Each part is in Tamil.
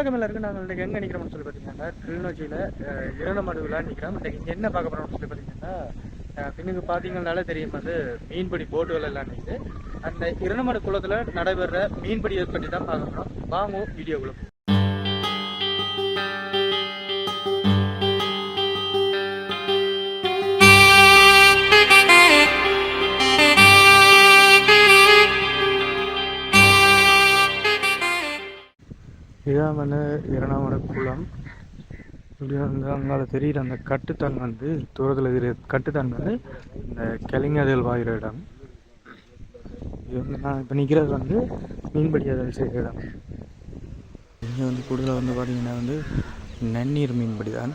வணக்கம் இருக்கு நாங்கள் இன்றைக்கி எங்கே நிற்கிறோம்னு சொல்லி பார்த்தீங்கன்னா கிளிநொச்சியில் இரணமடு விழா நிற்கிறோம் இன்றைக்கி இங்கே என்ன பார்க்க போகிறோம்னு சொல்லி பார்த்தீங்கன்னா அஹ், பின்னுக்கு பார்த்தீங்கன்னாலே தெரியும். வந்து மீன்பிடி போட்டுகள் எல்லாம் நிற்குது அந்த இரணமடு குளத்தில் நடைபெற மீன்பிடியை பற்றி தான் பார்க்க போகிறோம் வாங்க வீடியோக்குள்ள இதான் வந்து இரணமடு குளம். இப்படி வந்து அங்கால தெரியல அந்த கட்டுத்தான் வந்து தூரத்தில் இருக்கிற கட்டுத்தான் வந்து இந்த கலிங்கதல் வாயிற இடம். இது வந்து நான் இப்போ நிற்கிறது வந்து மீன்படியாதல் செய்கிற இடம். இங்கே வந்து கூடுதலாக வந்து பார்த்தீங்கன்னா வந்து நன்னீர் மீன்பிடி தான்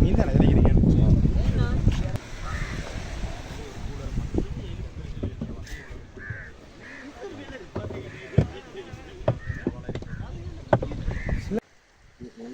மீன் தானே கிடைக்கிறீங்க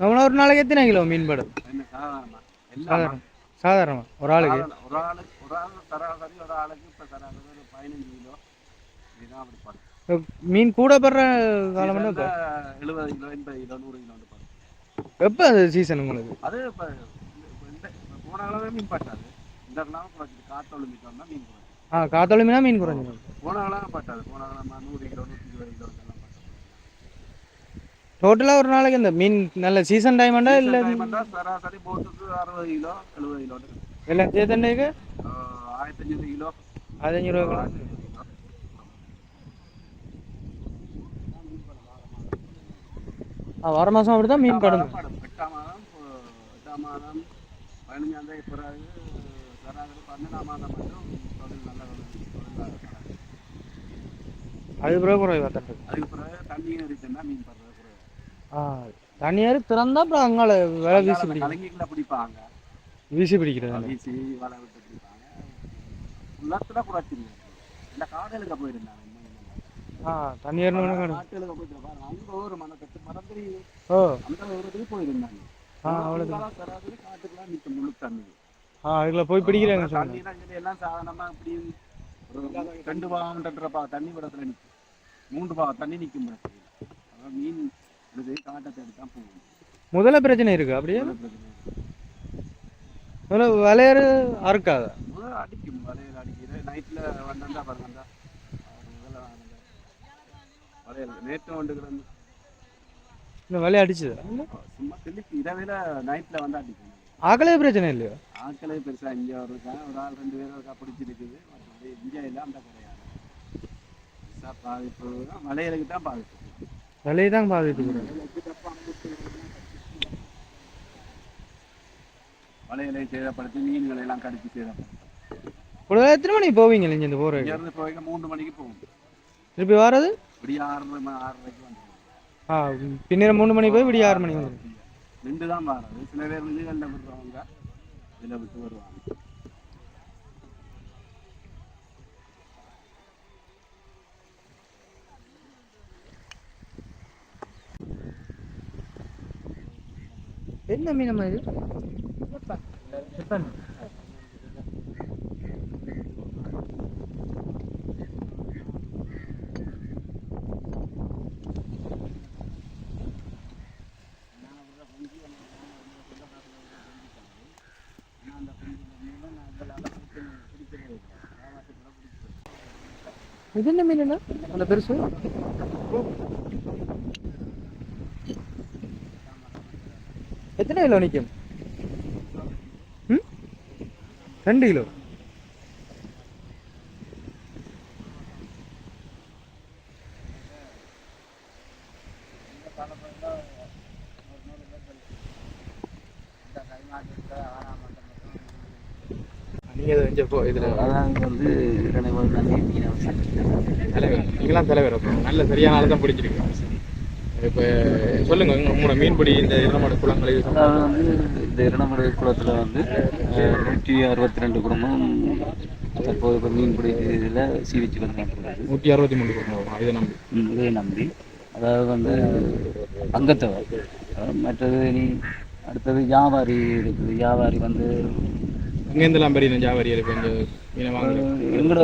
நம்மள ஒரு நாளைக்கு எத்தனை கிலோ மீன் படம் என்ன சாதாரணமா? சாதாரணமா. ஒரு ஆளுக்கு? ஒரு ஆளுக்கு ஒரு ஆள் சராசரி ஒரு ஆளுக்கு இப்ப சராசரி ஒரு பதினஞ்சு கிலோ. இதுதான் அப்படி படும் இப்ப மீன் கூட படுற காலம் எழுபது கிலோ எண்பது கிலோ நூறு கிலோ படும் எப்போ அது சீசன் உங்களுக்கு? அது இப்ப போன அளவே மீன் பட்டாது. இந்த அளவு குறைச்சிது. மீன் ஆ காத்தாலுமே மீன் குறைஞ்சிடும் போன அளவு பட்டாது. போன அளவு நூறு கிலோ நூற்றி இருபது கிலோ. டோட்டலாக ஒரு நாளைக்கு இந்த மீன் நல்ல சீசன் டைமாண்டா இல்லை? சராசரி போட்டுக்கு அறுபது கிலோ எழுபது கிலோ எல்லாம் சேர்த்தண்டைக்கு ஆயிரத்தி அஞ்சூறு கிலோ. பதினஞ்சு ரூபா ஆ வர மாதம் அப்படி தான் மீன் படும் படம். எட்டாம் மாதம் எட்டாம் மாதம் பதினஞ்சாம் தேதி பிறகு சராசரி பன்னெண்டாம் மாதம் மட்டும் தொழில் நல்ல தொழிலாக அது பிறகு குறைவா தட்டு அதுக்கு பிறகு தண்ணி ஏறிச்சுன்னா மீன் படுறது தண்ணியாரு திறந்தா அப்புறம் அங்கால விலை வீசி பிடிக்கும் பிடிப்பாங்க. வீசி பிடிக்கிறது? வீசி வலை விட்டு பிடிப்பாங்க. உள்ளத்துல குறைச்சிருங்க இந்த காதலுக்கு போயிருந்தாங்க ஆ தண்ணி ஏறணும் காட்டுகளுக்கு போயிட்டு பாருங்க அங்க ஒரு மனக்கட்டு. தெரியுது ஓ. அந்த ஒரு இதுக்கு போயிருந்தாங்க காட்டுக்குலாம் நிற்கும். முழு தண்ணி. ஆ அதுல போய் பிடிக்கிறாங்க சொல்லி எல்லாம் சாதாரணமா இப்படி ஒரு ரெண்டு பாகம் தண்ணி படத்துல நிற்கும் மூன்று பாகம் தண்ணி நிற்கும் மீன் இது காட்டை தேடி தான் போகும் முதல்ல பிரச்சனை இருக்கு அப்படியே. முதல்ல விளையாறு அறுக்காதா. முதல்ல அடிக்கும் வலையில் அடிக்குது நைட்டில் வந்தா பாருங்க முதல்ல வலையில் நேற்று கொண்டு கிடந்து இந்த விளைய அடிச்சுது? சும்மா தெளிக்கு இரவில் நைட்டில் வந்து அடிக்கும். ஆகலே பிரச்சனை இல்லையோ? ஆட்களே பெருசா இங்கே ஒரு ஒரு ஆள் ரெண்டு பேரும் இருக்கா பிடிச்சிருக்குது. இங்கே இல்லை அந்த கிடையாது பாதிப்பு தான் மலையிலுக்கு தான் பாதிப்பு. விலையை தான் பாதிப்பு மலையிலை சேதப்படுத்தி மீன்களை எல்லாம் கடிச்சு சேதப்படுத்தும். ஒரு எத்தனை மணிக்கு போவீங்க நீங்க இந்த போற இங்கேருந்து போய் மூன்று மணிக்கு போகும் திருப்பி வர்றது விடிய ஆறு மணி ஆறரைக்கு வந்துடும் ஆ பின்னர் மூணு மணி போய் விடிய ஆறு மணிக்கு வந்துடும் நின்று தான் மாறுது சில பேர் விழுகல்ல விடுறவங்க இதில் விட்டு வருவாங்க. என்ன மீனம்மா இது? இது என்ன மீன் அந்த பெருசு? எத்தனை கிலோ நிற்கும் ரெண்டு கிலோ. தலைவர் நீங்களாம் தலைவர் நல்ல சரியான ஆள் தான் பிடிச்சிருக்கு இப்போ சொல்லுங்க உங்க- உங்களோட மீன்பிடி இந்த இரமாடு குளங்களை இந்த இரணமலை குளத்தில் வந்து நூற்றி அறுபத்தி ரெண்டு குடும்பம் தற்போது இப்போ மீன்பிடி இதில் சீவிச்சு வந்துருக்குது நூற்றி அறுபத்தி மூணு குடும்பம்? இதை நம்பி. இதை நம்பி. அதாவது வந்து அங்கத்தவர். மற்றது நீ அடுத்தது வியாபாரி இருக்குது. வியாபாரி வந்து இங்கேருந்துலாம் பெரிய ஜாவரி அஹ், எங்களோட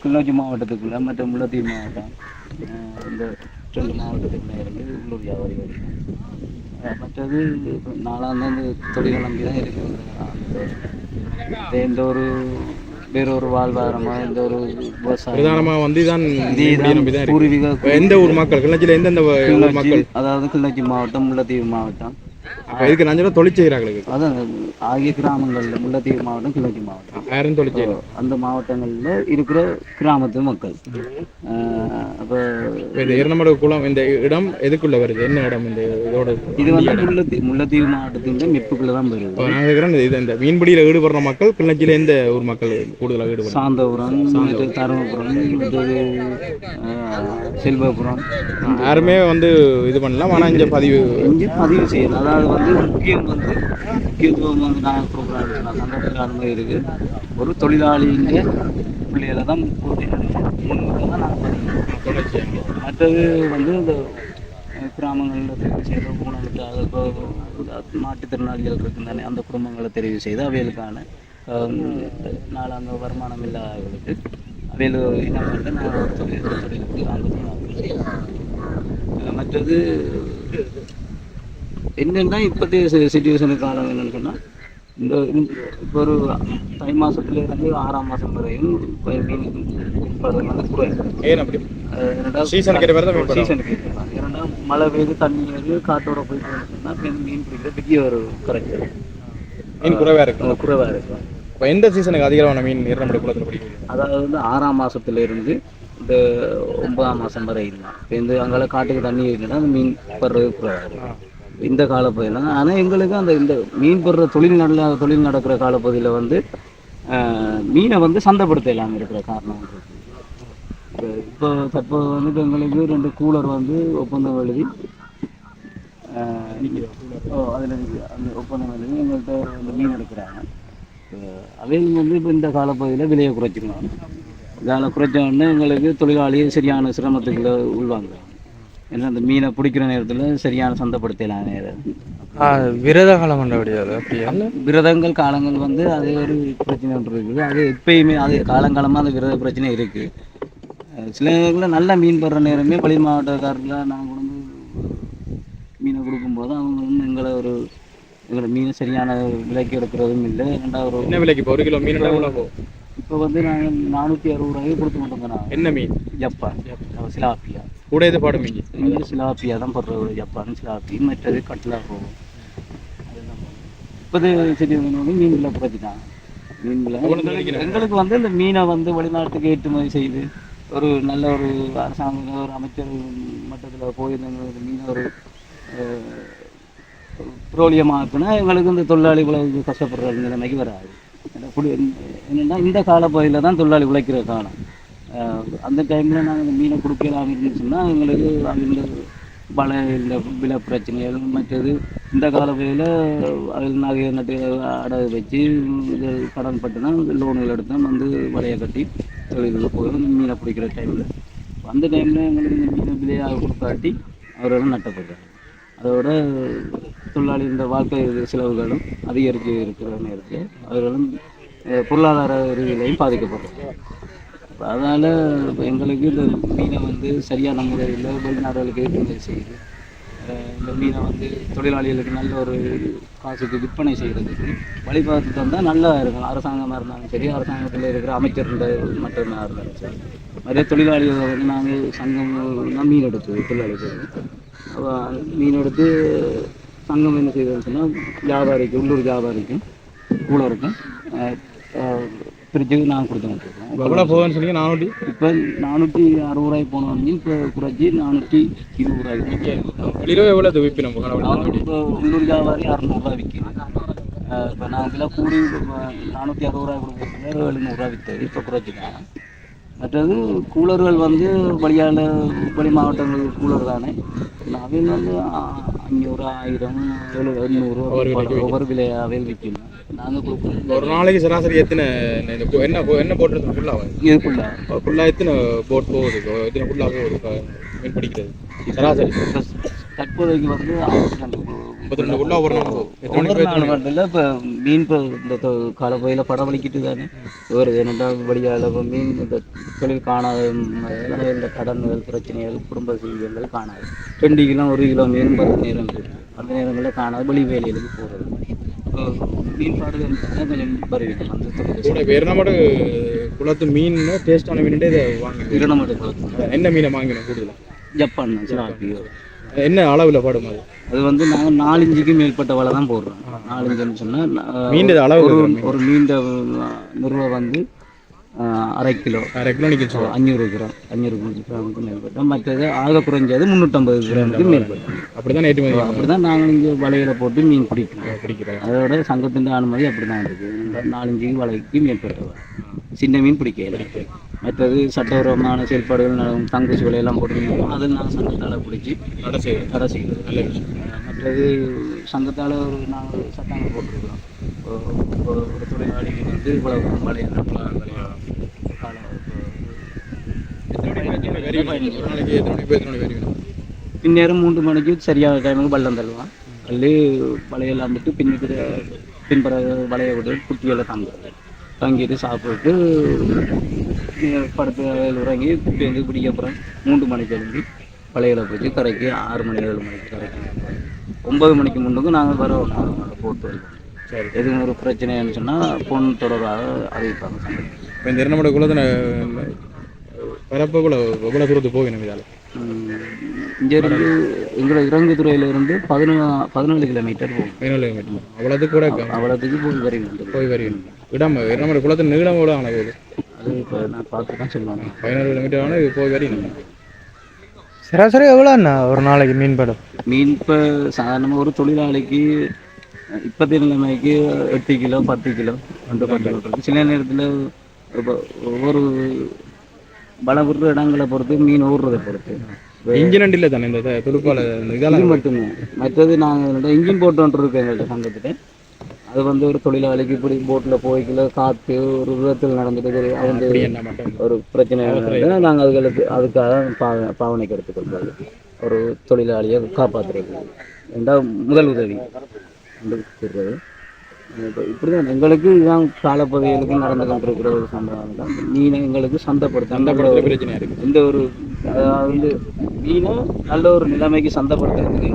கிளிநொச்சி மாவட்டத்துக்குள்ள மற்ற முல்லைத்தீவு மாவட்டம் இந்த ரெண்டு மாவட்டத்துக்குள்ள இருந்து உள்ளூர் வியாபாரி வருது அஹ், மற்றது நாளாந்து அந்த தொழில் நம்பி தான் இருக்குது எந்த ஒரு வேற ஒரு வாழ்வாதாரமோ எந்த ஒரு பிரதானமாக வந்து தான் இதே மீன்பிடி நம்பி தான் தான் இருக்கு. பூர்வீக எந்த ஊர் மக்கள்? கிளச்சியில் எந்தெந்த மக்கள்? அதாவது கிளிநொச்சி மாவட்டம் முல்லைத்தீவு மாவட்டம். அப்போ இதுக்கு நஞ்சு தொழில் செய்கிறாங்களுக்கு அதான் ஆகிய கிராமங்கள்ல முல்லைத்தீவு மாவட்டம் கிளிநொச்சி மாவட்டம். யாரும் தொழில் அந்த மாவட்டங்கள்ல இருக்கிற கிராமத்து மக்கள். அப்ப இந்த இரநமடு குளம் இந்த இடம் எதுக்குள்ள வருது? என்ன இடம் இந்த இதோட? இது வந்து முல்லைத்தீவு முல்லைத்தீவு மாவட்டத்தின் மெப்புக்குள்ள தான் வருது. நான் கேட்குறேன் இது இந்த மீன்பிடியில் ஈடுபடுற மக்கள் கிளச்சியில் எந்த ஊர் மக்கள் கூடுதலாக ஈடுபடுறாங்க? சாந்தபுரம் தருமபுரம் செல்வபுரம். யாருமே வந்து இது பண்ணலாம் ஆனால் இங்கே பதிவு இங்கே பதிவு செய்யலாம் அதாவது வந்து முக்கியம் வந்து முக்கியத்துவம் வந்து நான் கொடுக்குறேன் சந்தர்ப்பத்தில் அந்த மாதிரி இருக்கு. ஒரு தொழிலாளிங்க பிள்ளைகளை தான் முன்னுக்கு தான் நாங்கள் மற்றது வந்து இந்த கிராமங்களில் தெரிவு செய்த ஊனமுற்றாக மாற்றுத்திறனாளிகள் இருக்கு தானே அந்த குடும்பங்களை தெரிவு செய்து அவைகளுக்கான அஹ், நாளாந்த வருமானம் இல்லாதவர்களுக்கு அவையில் என்ன பண்ணுறது நான் ஒரு தொழில் தொழிலுக்கு அங்கே மற்றது என்னன்னா இப்போதைய காலம் என்னன்னு சொன்னால் இந்த இப்போ ஒரு தை மாசத்துல இருந்து ஆறாம் மாதம் வரையும் மீன் உற்பத்தி வந்து குறையும் சீசனுக்கு. இரண்டாவது மழை பெய்து தண்ணி ஏறி காத்தோட போயிட்டு சொன்னால் மீன் பிடிக்கிற பெரிய ஒரு கரெக்ட் மீன் குறைவாக இருக்கும். குறைவாக இருக்கும். இப்போ எந்த சீசனுக்கு அதிகமான மீன் இரநமடு குளத்தில் பிடிக்குது அதாவது வந்து ஆறாம் மாசத்துல இருந்து இந்த ஒன்பதாம் மாசம் வரை இருந்தான் இப்போ இந்த அங்கால காட்டுக்கு தண்ணி இருக்குன்னா அந்த மீன் படுறது குறைவாக இருக்கும். இந்த காலப்பகுதியில் ஆனால் எங்களுக்கு அந்த இந்த மீன் பெறுற தொழில் நல்ல தொழில் நடக்கிற காலப்பகுதியில் வந்து மீனை வந்து சந்தைப்படுத்த இல்லாமல் இருக்கிற காரணம் இப்போ தற்போது வந்து எங்களுக்கு ரெண்டு கூலர் வந்து ஒப்பந்தம் எழுதி ஓ அதில் அந்த ஒப்பந்தம் எழுதி எங்கள்கிட்ட அந்த மீன் எடுக்கிறாங்க. அவைகள் வந்து இப்போ இந்த காலப்பகுதியில் விலையை குறைச்சிருவாங்க இதால் குறைச்ச உடனே எங்களுக்கு தொழிலாளியும் சரியான சிரமத்துக்குள்ள உள்வாங்க ஏன்னா அந்த மீனை பிடிக்கிற நேரத்தில் சரியான சந்தைப்படுத்தலாம் நேரம். விரத காலம் கொண்டாடியாது அப்படியா விரதங்கள் காலங்கள் வந்து அது ஒரு பிரச்சனை ஒன்று இருக்குது. அது எப்பயுமே அது காலங்காலமாக அந்த விரத பிரச்சனை இருக்குது சில நேரங்களில் நல்ல மீன் படுற நேரமே வெளி மாவட்டக்காரர்கள் நாங்கள் கொண்டு மீனை கொடுக்கும்போது அவங்க வந்து எங்களை ஒரு எங்களோட மீனை சரியான விலைக்கு எடுக்கிறதும் இல்லை. ரெண்டாவது என்ன விலைக்கு இப்போ ஒரு கிலோ மீன் இப்போ வந்து நாங்கள் நானூற்றி அறுபது ரூபாய்க்கு கொடுத்து கொண்டு வந்தோம் என்ன மீன்? ஜப்பான். சிலாப்பியா. பாடு மீன் இங்கே சிலாப்பியா தான் போடுறது ஜப்பான் சிலாப்பி மற்றது கட்லா போகும் இப்போது சரி வந்து மீன் விலை குறைச்சிட்டாங்க மீன் விலை எங்களுக்கு- வந்து இந்த மீனை வந்து வெளிநாட்டுக்கு ஏற்றுமதி செய்து ஒரு நல்ல ஒரு அரசாங்க ஒரு அமைச்சர் மட்டத்தில் போயிருந்தாங்க ஒரு மீனை ஒரு புரோலியமாக்குனா எங்களுக்கு இந்த தொழிலாளி உலகம் கஷ்டப்படுற நிலைமைக்கு வராது. என்னன்னா இந்த காலப்பகுதியில் தான் தொழிலாளி உழைக்கிற காலம். அந்த டைமில் நாங்கள் இந்த மீனை கொடுக்கலாம் சொன்னால் எங்களுக்கு அந்த பல இந்த வில பிரச்சனைகள் மற்றது இந்த காலப்பகுதியில் அதில் நகையை நட்டு அடகு வச்சு இது கடன் பட்டு தான் எடுத்து வந்து வலையை கட்டி தொழில்கள் போய் மீனை பிடிக்கிற டைமில் அந்த டைமில் எங்களுக்கு இந்த மீனை விலையாக கொடுத்தாட்டி அவர்களும் நட்டப்படுறாங்க அதோட தொழிலாளி இந்த வாழ்க்கை செலவுகளும் அதிகரித்து இருக்கிற நேரத்தில் அவர்களும் பொருளாதார ரீதியிலையும் பாதிக்கப்படுறாங்க அதனால் எங்களுக்கு இந்த மீனை வந்து சரியான முறையில் வெளிநாடுகளுக்கு ஏற்றுமதி செய்யுது. இந்த மீனை வந்து தொழிலாளிகளுக்கு நல்ல ஒரு காசுக்கு விற்பனை செய்கிறதுக்கு வழிபார்த்து தந்தால் நல்லா இருக்கும். அரசாங்கமாக இருந்தாலும் சரி அரசாங்கத்தில் இருக்கிற அமைச்சர்கள் மட்டும்தான் இருந்தாலும் சரி. நிறைய தொழிலாளிகள் வந்து நாங்கள் சங்கம் தான் மீன் எடுத்தது தொழிலாளிகள் மீன் எடுத்து சங்கம் என்ன செய்ததுன்னு சொன்னால் வியாபாரிக்கு உள்ளூர் வியாபாரிக்கும் கூலருக்கும் பிரித்து நான் கொடுத்துக்கிட்டு இருக்கோம் எவ்வளோ போகுதுன்னு சொல்லி நானூற்றி இப்போ நானூற்றி அறுபது ரூபாய்க்கு போன மீன் இப்போ குறைச்சி நானூற்றி இருபது ரூபாய்க்கு வெளியில எவ்வளோ விற்பி நம்ம இப்போ உள்ளூர் வியாபாரி அறநூறுபா விற்கிது இப்போ நாங்கள் விலை கூடி நானூற்றி அறுபது ரூபா கொடுக்குறதுல எழுநூறுவா விற்று இப்போ குறைச்சிட்டாங்க மற்றது கூலர்கள் வந்து வழியால் வெளி மாவட்டங்களுக்கு கூலர் தானே. அவங்க வந்து ஆ- அஞ்சூறு ஆயிரம் எண்ணூறு ஒவ்வொரு விலையாகவே விற்கணும் நாங்கள் கொடுக்குறது ஒரு நாளைக்கு சராசரி எத்தனை என்ன என்ன ஃபுல்லாக ஃபுல்லாக எத்தனை போட் போகுது? எத்தனை ஃபுல்லாக போகுது மீன் பிடிக்கிறது? சராசரி. தற்போதைக்கு வந்து ரெண்டு ஒரு நாள் ஒவ்வொரு நாள் மட்டும் இப்போ மீன் இந்த காலப்பகுதியில் படம் வலிக்கிட்டு தானே ஒரு என்னடா வழியால் மீன் இந்த தொழில் காணாத இந்த கடன்கள் பிரச்சனைகள் குடும்ப சீரியல்கள் காணாது. ரெண்டு கிலோ ஒரு கிலோ மீன் பத்து நேரம் அந்த நேரங்களில் காணாது வெளி வேலைகளுக்கு போகிறது மீன் பாடுதல் கொஞ்சம் அந்த வேறு நம்ம குளத்து மீன் டேஸ்டான மீன் இதை வாங்கி இரணம் எடுக்கிறது என்ன மீனை வாங்கினோம் கூடுதல்? ஜப்பான் சிலாப்பியோ என்ன அளவில் படும் அது? அது வந்து நாங்கள் நாலு இன்ச்சுக்கு மேற்பட்ட வலை தான் போடுறோம். நாலு இன்ச்சுன்னு சொன்னால் மீன் அளவு ஒரு மீன் நிறுவ வந்து அரை கிலோ. அரை கிலோ நிற்க அஞ்சூறு கிராம் அஞ்சூறு கிராமுக்கு மேற்பட்ட மற்றது ஆக குறைஞ்சது முந்நூற்றம்பது கிராமுக்கு மேற்பட்ட அப்படி தான் ஏற்றுமதி அப்படி தான் நாங்கள் இங்கே வலையில போட்டு மீன் பிடிக்கிறோம். பிடிக்கிறேன் அதோட சங்கத்தின் அனுமதி அப்படி தான் இருக்குது. நாலஞ்சு வலைக்கு மேற்பட்டவர் சின்ன மீன் பிடிக்கல. மற்றது சட்டவிரோதமான செயல்பாடுகள் நடக்கும் தங்கச்சி வலையெல்லாம் போட்டுருந்தோம் அதில் நாங்கள் சங்கத்தால் பிடிச்சி தடை செய்கிறது நல்ல விஷயம். மற்றது சங்கத்தால் ஒரு நாங்கள் சட்டங்கள் போட்டிருக்கிறோம். ஒரு- ஒரு தொழிலாளிக்கு வந்து இவ்வளவு வரி வேணும்? பின்னேரம் மூன்று மணிக்கு சரியான டைமுக்கு வெள்ளம் தள்ளுவான் அள்ளி வலையெல்லாம் விட்டு பின்னுக்கு பின்பற வலையை விட்டு குட்டியெல்லாம் தங்குறது தங்கிட்டு சாப்பிட்டு படுத்து வயல் உறங்கி குட்டி வந்து பிடிக்க அப்புறம் மூன்று மணிக்கு எழும்பி வலையில போச்சு கரைக்கு ஆறு மணி ஏழு மணிக்கு கரைக்கு. ஒன்பது மணிக்கு முன்னுக்கு நாங்கள் வரோம். போட்டு வருவோம். சரி. எதுவும் ஒரு பிரச்சனைன்னு சொன்னால் பொன் தொடர்பாக அறிவிப்பாங்க. இப்போ இந்த இரநமட குளத்தில் பரப்பு எவ்வளோ எவ்வளோ தூரத்துக்கு போகணும் இதால்? இங்கே இருந்து எங்களை இறங்கு துறையிலிருந்து பதினொன்று பதினேழு கிலோமீட்டர் போகும். பதினாலு கிலோமீட்டர் அவ்வளோத்துக்கு கூட. அவ்வளோத்துக்கு போய் வரி வேண்டும் போய் வரி வேணும் இடம் இரநமட குளத்தில் நீளம் எவ்வளோ ஆன போகுது அது இப்போ நான் பார்த்து தான் சொல்லுவாங்க பதினாறு கிலோமீட்டர் ஆனால் இது போய் வரி சராசரி எவ்வளோ அண்ணா ஒரு நாளைக்கு மீன் படம்? மீன் இப்போ சாதாரணமாக ஒரு தொழிலாளிக்கு இப்போதைய நிலைமைக்கு எட்டு கிலோ பத்து கிலோ அந்த பத்து இருக்கு சில நேரத்தில் இப்போ ஒவ்வொரு வலை விடுற இடங்களை பொறுத்து மீன் ஊறுறதை பொறுத்து. இன்ஜின் இல்லை தானே இந்த துடுப்பால் இது இதெல்லாம் மட்டுமே மற்றது நாங்கள் இன்ஜின் போட்டு இருக்கு எங்கள்கிட்ட சங்கத்தில் அது வந்து ஒரு தொழிலாளிக்கு இப்படி போட்டில் போய்க்கல காற்று ஒரு விதத்தில் நடந்துட்டு அது வந்து ஒரு பிரச்சனை நாங்கள் அதுகளுக்கு அதுக்காக பாவ பாவனைக்கு எடுத்துக்கொள்வது. ஒரு தொழிலாளியை காப்பாற்றுறது ரெண்டாவது முதல் உதவி. கூறுறது இப்போ இப்படிதான். எங்களுக்கு இதுதான் காலப்பகுதிகளுக்கு நடந்து கொண்டிருக்கிற ஒரு சம்பவம் தான். மீனை எங்களுக்கு சந்தைப்படுத்த சந்தைப்படுத்துற பிரச்சனையாக இருக்குது எந்த ஒரு அதாவது வந்து மீனை நல்ல ஒரு நிலைமைக்கு சந்தைப்படுத்துறதுக்கு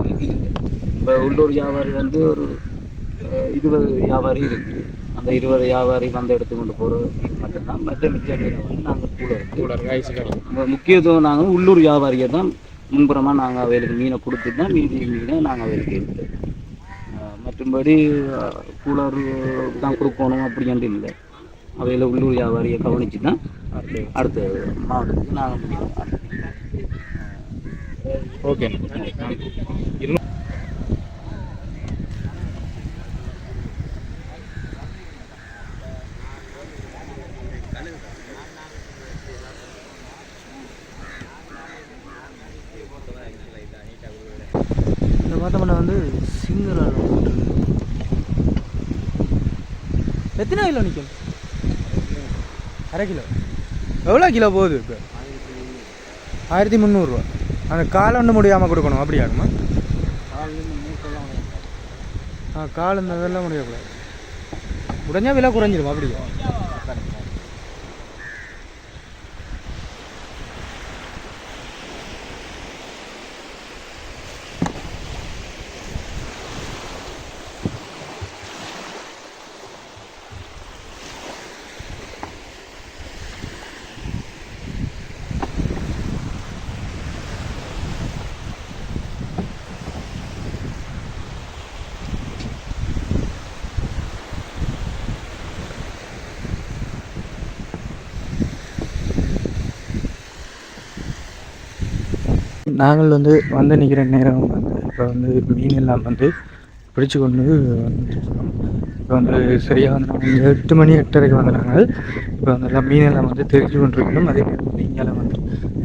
இப்போ உள்ளூர் வியாபாரி வந்து ஒரு இருபது வியாபாரி இருக்கு. அந்த இருபது வியாபாரி வந்து எடுத்துக்கொண்டு போகிறது மட்டும்தான் மற்ற மிச்ச மீனை வந்து நாங்கள் கூட முக்கியத்துவம் நாங்கள் உள்ளூர் வியாபாரியை தான் முன்புறமாக நாங்கள் அவைகளுக்கு மீனை கொடுத்துட்டு தான் மீதி மீனை நாங்கள் அவைகளுக்கு எடுத்தோம் மற்றும்படி கூலர் தான் கொடுக்கணும் அப்படின்ட்டு இல்லை. அவையில் உள்ளூர் வியாபாரியை கவனித்து தான் அடுத்த மாவட்டத்துக்கு நாங்கள் முடியும் ஓகே இரு இந்த பார்த்தோம்னா வந்து சிங்கரால் எத்தனை கிலோ நிற்கும் அரை கிலோ. எவ்வளோ கிலோ போகுது இப்போ? ஆயிரத்தி முந்நூறுரூவா அந்த காலை ஒன்று முடியாமல் கொடுக்கணும். அப்படி ஆகுமா ஆ கால் இந்த இதெல்லாம் முடியக்கூடாது. உடஞ்சா விலை குறைஞ்சிடும் அப்படியா. நாங்கள் வந்து வந்து நிற்கிற நேரம் வந்து இப்போ வந்து மீன் எல்லாம் வந்து பிடிச்சு கொண்டு வந்துருக்கோம் இப்போ வந்து சரியாக வந்து நாங்கள் எட்டு மணி எட்டரைக்கு வந்துடுறாங்க இப்போ வந்து எல்லாம் மீனெல்லாம் வந்து தெரிஞ்சு கொண்டிருக்கணும். அதே நேரம் வந்து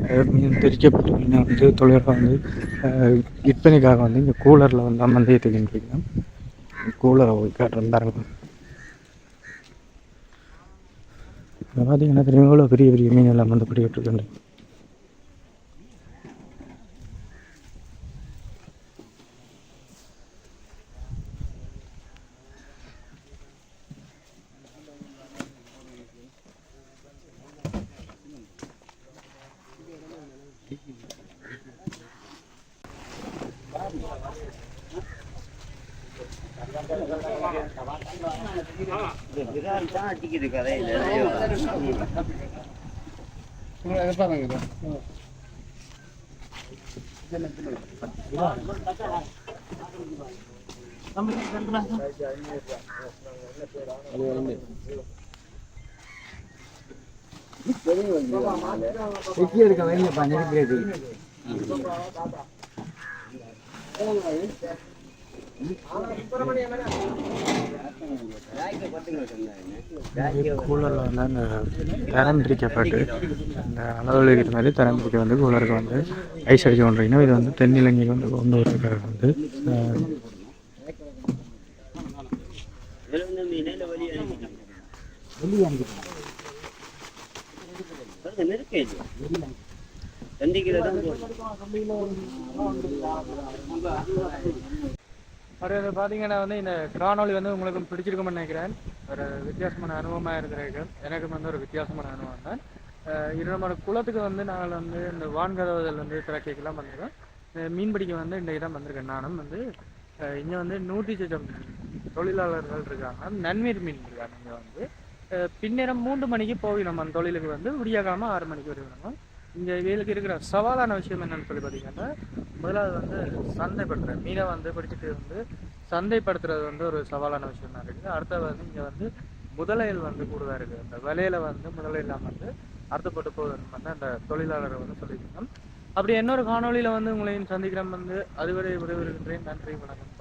வந்து மீன் தெரிக்கப்பட்ட மீனை வந்து தொழிலாக வந்து விற்பனைக்காக வந்து இங்கே கூலரில் வந்து அமர்ந்து ஏற்றுக்கிட்டு கூலரை போய் காட்டுறேன் இப்போ பார்த்தீங்கன்னா தெரியும்? எவ்வளோ பெரிய பெரிய மீன் எல்லாம் வந்து பிடிக்கிட்டு இருக்கு சிக்கிது கதையில் பாருங்க எடுக்க வெளியே பண்ணி கூலரில் வந்து அந்த தரம் பிரிக்கப்பட்டு அந்த அளவில் மாதிரி தரம் பிரிக்க வந்து கூலருக்கு வந்து ஐஸ் அடிச்சு கொண்டிருக்கணும் இது வந்து தென்னிலங்கைக்கு வந்து கொண்டு வரதுக்காக வந்து அஹ், ஒரு பார்த்தீங்கன்னா வந்து இந்த கிரானோலி வந்து உங்களுக்கு பிடிச்சிருக்கும்னு நினைக்கிறேன். ஒரு வித்தியாசமான அனுபவமாக இருக்கிறீர்கள். எனக்கும் வந்து ஒரு வித்தியாசமான அனுபவம் தான். அஹ் இரண்டு குளத்துக்கு வந்து நாங்கள் வந்து இந்த வான்கதவுதல் வந்து திறக்கைக்கெல்லாம் வந்திருக்கோம். இந்த மீன் பிடிக்க வந்து இன்றைக்கு தான் வந்திருக்கேன். நானும் வந்து இங்கே வந்து நூற்றி சச்சம் தொழிலாளர்கள் இருக்காங்க. நன்மீர் மீன் இருக்காங்க இங்கே வந்து. பின்னேரம் மூன்று மணிக்கு போகணும் அந்த தொழிலுக்கு வந்து விடியகாலமா ஆறு மணிக்கு வருவாங்க இங்கே இவங்களுக்கு இருக்கிற சவாலான விஷயம் என்னன்னு சொல்லி பார்த்தீங்கன்னா முதலாவது வந்து சந்தைப்படுத்துறது மீனை வந்து பிடிச்சிட்டு வந்து சந்தைப்படுத்துறது வந்து ஒரு சவாலான விஷயமா இருக்குது. அடுத்தது வந்து இங்கே வந்து முதலையில் வந்து கூடுதலாக இருக்குது. அந்த விலையில வந்து முதலையெல்லாம் வந்து அறுத்தப்பட்டு போவதுன்னு வந்து அந்த தொழிலாளரை வந்து சொல்லியிருக்கோம் அப்படி இன்னொரு காணொலியில் வந்து உங்களையும் சந்திக்கிறோம் வந்து அதுவரை விடைபெறுகின்றேன். நன்றி வணக்கம்.